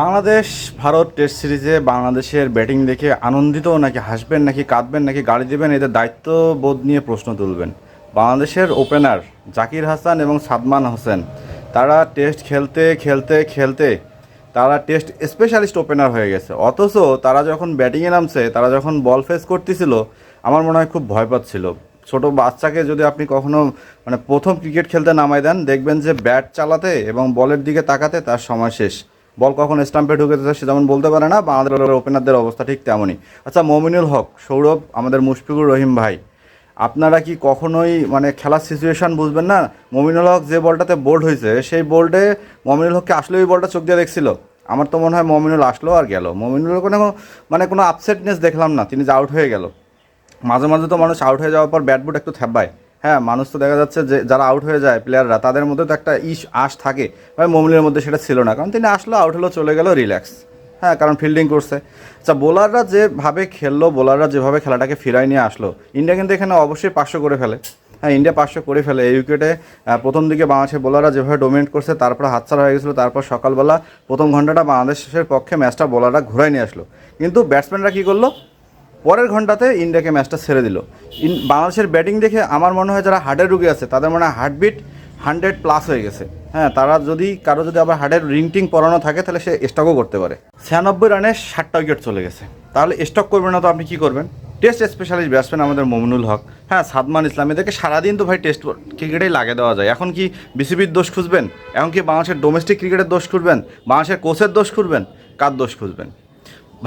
Bangladesh, Bharat test সিরিজে বাংলাদেশের batting দেখে আনন্দিত নাকি হাসবেন, নাকি কাঁদবেন, নাকি গাড়ি দেবেন, এদের দায়িত্ববোধ নিয়ে প্রশ্ন তুলবেন। বাংলাদেশের ওপেনার জাকির হাসান এবং সাদমান হোসেন, তারা টেস্ট খেলতে খেলতে খেলতে তারা টেস্ট স্পেশালিস্ট ওপেনার হয়ে গেছে। অথচ তারা যখন ব্যাটিংয়ে নামছে, তারা যখন বল ফেস করতেছিল, আমার মনে হয় খুব ভয় পাচ্ছিল। ছোট বাচ্চাকে যদি আপনি কখনো মানে প্রথম ক্রিকেট খেলতে নামাই দেন, দেখবেন যে ব্যাট চালাতে এবং বলের দিকে তাকাতে তার সময় শেষ। বল কখন স্টাম্পে ঢুকেছে সে যেমন বলতে পারে না, বাংলাদেশের ওপেনারদের অবস্থা ঠিক তেমনই। আচ্ছা মমিনুল হক, সৌরভ, আমাদের মুশফিকুর রহিম ভাই, আপনারা কি কখনোই মানে খেলার সিচুয়েশন বুঝবেন না? মমিনুল হক যে বলটাতে বোল্ড হয়েছে, সেই বোল্ডে মমিনুল হককে আসলে ওই বলটা চোখ দিয়ে দেখছিল। আমার তো মনে হয় মমিনুল আসলো আর গেল। মমিনুল কোনো মানে কোনো আপসেটনেস দেখলাম না, তিনি যে আউট হয়ে গেল। মাঝে মাঝে তো মানুষ আউট হয়ে যাওয়ার পর ব্যাট বুট একটু থ্যাব্বায় হ্যাঁ মানুষ তো দেখা যাচ্ছে যে যারা আউট হয়ে যায় প্লেয়াররা তাদের মধ্যে তো একটা ইস, আশ থাকে। ভাই, মমিনের মধ্যে সেটা ছিল না, কারণ তিনি আসলো আউট হলো, চলে গেল রিল্যাক্স হ্যাঁ কারণ ফিল্ডিং করছে। আচ্ছা বোলাররা যেভাবে খেললো বোলাররা যেভাবে খেলাটাকে ফিরাই নিয়ে আসলো, ইন্ডিয়া কিন্তু এখানে অবশ্যই পাঁচশো করে ফেলে। হ্যাঁ ইন্ডিয়া পাঁচশো করে ফেলে। এই উইকেটে প্রথম দিকে বাংলাদেশের বোলাররা যেভাবে ডোমিনেট করছে, তারপর হাতছাড়া হয়ে গেছিল, তারপর সকালবেলা প্রথম ঘন্টাটা বাংলাদেশের পক্ষে ম্যাচটা বোলাররা ঘুরাই নিয়ে আসলো। কিন্তু ব্যাটসম্যানরা কী করল? পরের ঘন্টাতে ইন্ডিয়াকে ম্যাচটা ছেড়ে দিল। ইন বাংলাদেশের ব্যাটিং দেখে আমার মনে হয় যারা হার্টের রুগী আছে, তাদের মনে হয় হার্টবিট হান্ড্রেড প্লাস হয়ে গেছে। হ্যাঁ তারা যদি, কারও যদি আবার হার্টের রিংটিং পরানো থাকে, তাহলে সে স্টকও করতে পারে। ছিয়ানব্বই রানে ষাটটা উইকেট চলে গেছে। তাহলে স্টক করবেন না তো আপনি কী করবেন? টেস্ট স্পেশালিস্ট ব্যাটসম্যান আমাদের মমিনুল হক। হ্যাঁ সাদমান ইসলাম, এদেরকে সারাদিন তো ভাই টেস্ট ক্রিকেটেই লাগে দেওয়া যায়। এখন কি বিসিবির দোষ খুঁজবেন? এখন কি বাংলাদেশের ডোমেস্টিক ক্রিকেটের দোষ খুঁজবেন? বাংলাদেশের কোচের দোষ খুঁজবেন? কার দোষ খুঁজবেন?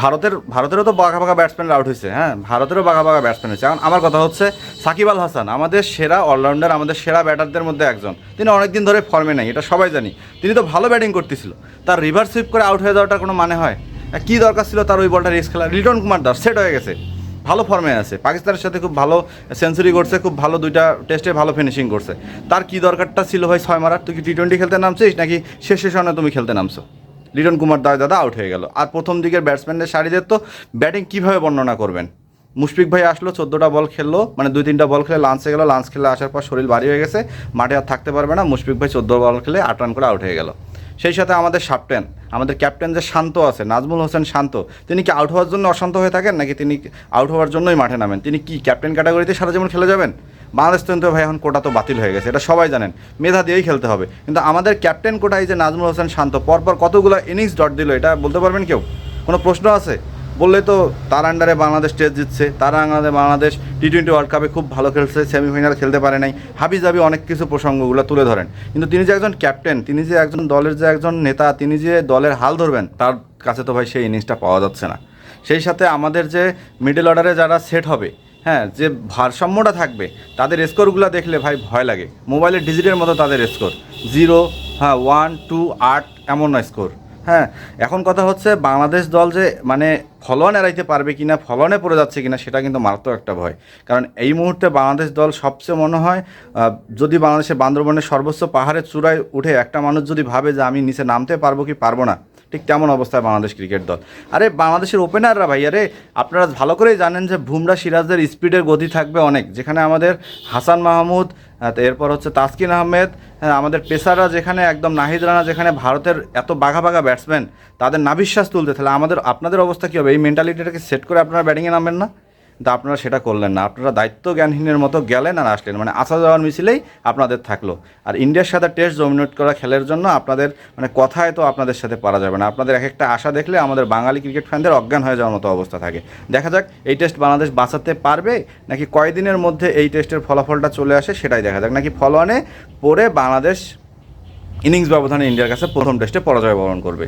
ভারতের, ভারতেরও তো বাঘা বাঘা ব্যাটসম্যান আউট হয়েছে হ্যাঁ? ভারতেরও বাঘা বাঘা ব্যাটসম্যান হয়েছে। এখন আমার কথা হচ্ছে, সাকিব আল হাসান, আমাদের সেরা অলরাউন্ডার আমাদের সেরা ব্যাটারদের মধ্যে একজন। তিনি অনেকদিন ধরে ফর্মে নাই, এটা সবাই জানি। তিনি তো ভালো ব্যাটিং করতেছিল। তার রিভার সুইপ করে আউট হয়ে যাওয়াটার কোনো মানে হয়? কী দরকার ছিল তার ওই বলটা রিস্ক খেলা লিটন কুমার দাস সেট হয়ে গেছে। ভালো ফর্মে আছে। পাকিস্তানের সাথে খুব ভালো সেঞ্চুরি করছে, খুব ভালো দুইটা টেস্টে ভালো ফিনিশিং করছে। তার কি দরকারটা ছিল ভাই ছয় মারার? তুই কি টি টোয়েন্টি খেলতে নামছিস? নাকি শেষ সেশনে তুমি খেলতে নামছো? লিটন কুমার দাস দাদা আউট হয়ে গেল। আর প্রথম দিকের ব্যাটসম্যানদের সারিদের তো ব্যাটিং কীভাবে বর্ণনা করবেন? মুশফিক ভাই আসলো, চোদ্দোটা বল খেললো মানে দুই তিনটা বল খেলে লাঞ্চে গেলো লাঞ্চ খেলে আসার পর শরীর ভারী হয়ে গেছে, মাঠে আর থাকতে পারবে না। মুশফিক ভাই চোদ্দ বল খেলে আট রান করে আউট হয়ে গেল। সেই সাথে আমাদের সাপটেন, আমাদের ক্যাপ্টেন যে শান্ত আছে, নাজমুল হোসেন শান্ত, তিনি কি আউট হওয়ার জন্য অশান্ত হয়ে থাকেন? নাকি তিনি আউট হওয়ার জন্যই মাঠে নামেন? তিনি কি ক্যাপ্টেন ক্যাটাগরিতে সারা জীবন খেলে যাবেন? বাংলাদেশ তো ভাই এখন কোটা তো বাতিল হয়ে গেছে, এটা সবাই জানেন। মেধা দিয়েই খেলতে হবে। কিন্তু আমাদের ক্যাপ্টেন কোটায় যে নাজমুল হোসেন শান্ত, পরপর কতগুলো ইনিংস ডট দিল, এটা বলতে পারবেন কেউ? কোনো প্রশ্ন আছে? বললে তো তার আন্ডারে বাংলাদেশ টেস্ট জিতছে, তার আন্ডারে বাংলাদেশ টি টোয়েন্টি ওয়ার্ল্ড কাপে খুব ভালো খেলছে সেমিফাইনাল খেলতে পারে নাই। হাবি জাবি অনেক কিছু প্রসঙ্গগুলো তুলে ধরেন। কিন্তু তিনি যে একজন ক্যাপ্টেন তিনি যে একজন দলের যে একজন নেতা, তিনি যে দলের হাল ধরবেন, তার কাছে তো ভাই সেই ইনিংসটা পাওয়া যাচ্ছে না। সেই সাথে আমাদের যে মিডল অর্ডারে যারা সেট হবে হ্যাঁ যে ভারসাম্যটা থাকবে, তাদের স্কোরগুলো দেখলে ভাই ভয় লাগে। মোবাইলের ডিজিটের মতো তাদের স্কোর জিরো হ্যাঁ ওয়ান টু আট এমন স্কোর হ্যাঁ এখন কথা হচ্ছে বাংলাদেশ দল যে মানে ফলন এড়াইতে পারবে কিনা, ফলনে পড়ে যাচ্ছে কিনা, সেটা কিন্তু মারাত্মক একটা ভয়। কারণ এই মুহূর্তে বাংলাদেশ দল সবচেয়ে মনে হয় যদি বাংলাদেশের বান্দরবনের সর্বোচ্চ পাহাড়ের চূড়ায় উঠে একটা মানুষ যদি ভাবে যে আমি নিচে নামতে পারব কি পারব না, ঠিক তেমন অবস্থায় বাংলাদেশ ক্রিকেট দল। আরে বাংলাদেশের ওপেনাররা ভাই, আরে আপনারা ভালো করেই জানেন যে বুমরা সিরাজদের স্পিডের গতি থাকবে অনেক। যেখানে আমাদের হাসান মাহমুদ এরপর হচ্ছে তাসকিন আহমেদ আমাদের পেসাররা যেখানে একদম নাহিদ রানা, যেখানে ভারতের এত বাঘা বাঘা ব্যাটসম্যান, তাদের নাবিশ্বাস তুলতে, তাহলে আমাদের, আপনাদের অবস্থা কী হবে? এই মেন্টালিটিটাকে সেট করে আপনারা ব্যাটিংয়ে নামবেন না। কিন্তু আপনারা সেটা করলেন না। আপনারা দায়িত্ব জ্ঞানহীনের মতো গেলেন আর আসলেন। মানে আসা যাওয়ার মিছিলেই আপনাদের থাকল। আর ইন্ডিয়ার সাথে টেস্ট ডমিনেট করা খেলার জন্য আপনাদের মানে কথায় তো আপনাদের সাথে পারা যাবে না। আপনাদের এক একটা আশা দেখলে আমাদের বাঙালি ক্রিকেট ফ্যানদের অজ্ঞান হয়ে যাওয়ার মতো অবস্থা থাকে। দেখা যাক, এই টেস্ট বাংলাদেশ বাঁচাতে পারবে? নাকি কয়দিনের মধ্যে এই টেস্টের ফলাফলটা চলে আসে সেটাই দেখা যাক। নাকি ফলোয়ানে পরে বাংলাদেশ ইনিংস ব্যবধানে ইন্ডিয়ার কাছে প্রথম টেস্টে পরাজয় বরণ করবে?